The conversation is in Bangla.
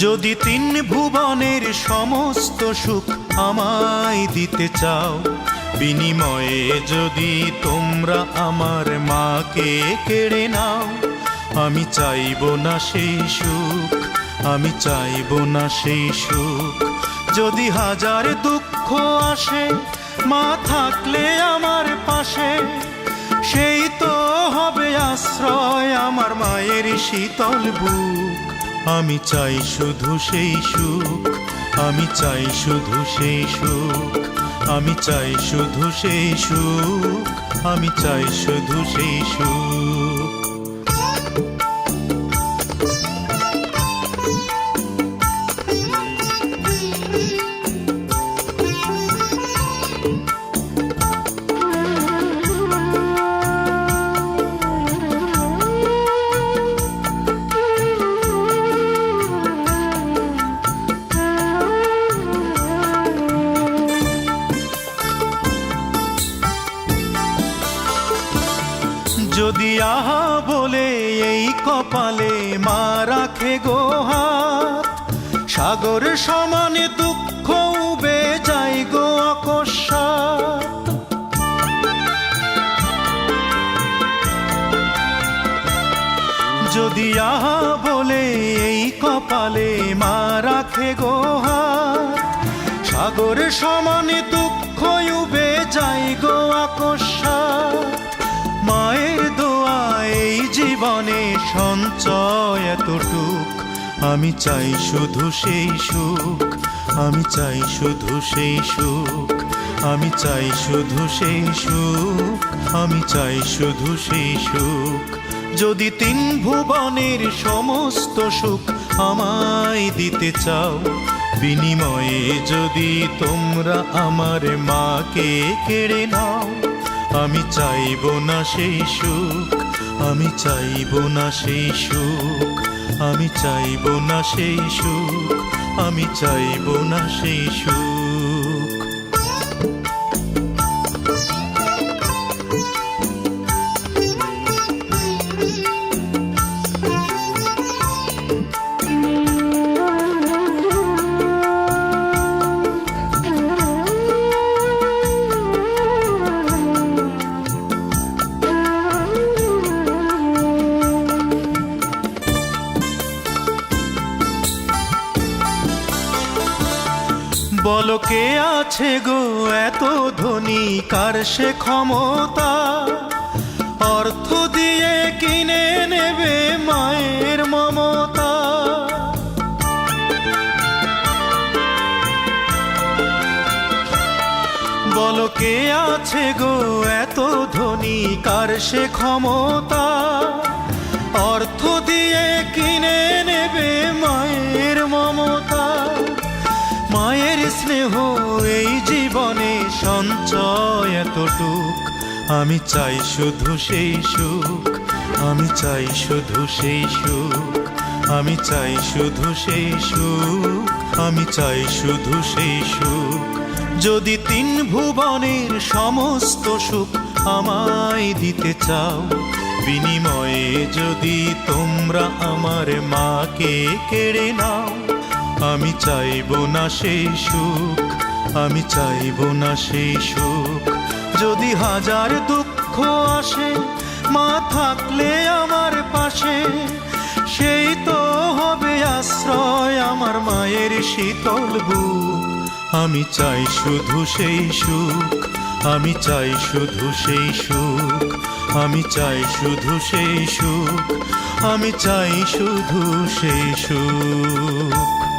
যদি তিন ভুবনের সমস্ত সুখ আমায় দিতে চাও, বিনিময়ে যদি তোমরা আমার মাকে কেড়ে নাও, আমি চাইব না সেই সুখ, আমি চাইব না সেই সুখ। যদি হাজার দুঃখ আসে, মা থাকলে আমার পাশে, সেই তো হবে আশ্রয় আমার মায়ের শীতল বুক। আমি চাই শুধু সেই সুখ, আমি চাই শুধু সেই সুখ, আমি চাই শুধু সেই সুখ, আমি চাই শুধু সেই সুখ। আহা বলে এই কপালে মা রাখে গো হাত। সাগর সমানে দুঃখ উবে যাই গো অকস্মাৎ। যদি আহা বলে এই কপালে মা রাখে গো হাত, সাগর সমানে দুঃখ উবে যাই গো সঞ্চয় এতটুক। আমি চাই শুধু সেই সুখ। আমি চাই শুধু সেই সুখ। আমি চাই শুধু সেই সুখ। আমি চাই শুধু সেই সুখ। যদি তিন ভুবনের সমস্ত সুখ আমায় দিতে চাও, বিনিময়ে যদি তোমরা আমার মাকে কেড়ে নাও, আমি চাইব না সেই সুখ। আমি চাইব না সেই সুখ, আমি চাইব না সেই সুখ, আমি চাইব না সেই সুখ। বলো কে আছে গো এত ধনী? কার সে ক্ষমতা? অর্থ দিয়ে কিনে নেবে মায়ের মমতা। বলো কে আছে গো এত ধনী? কার সে ক্ষমতা? অর্থ দিয়ে কিনে নেবে মায়ের মমতা। স্নেহ এই জীবনে সঞ্চয় এতটুক। আমি চাই শুধু সেই সুখ, আমি চাই শুধু সেই সুখ, আমি চাই শুধু সেই সুখ, আমি চাই শুধু সেই সুখ। যদি তিন ভুবনের সমস্ত সুখ আমায় দিতে চাও বিনিময়ে যদি তোমরা আমার মাকে কেড়ে নাও, আমি চাইব না সেই সুখ, আমি চাইব না সেই সুখ। যদি হাজার দুঃখ আসে, মা থাকলে আমার পাশে, সেই তো হবে আশ্রয় আমার মায়ের শীতল বুক। আমি চাই শুধু সেই সুখ আমি চাই শুধু সেই সুখ, আমি চাই শুধু সেই সুখ, আমি চাই শুধু সেই সুখ।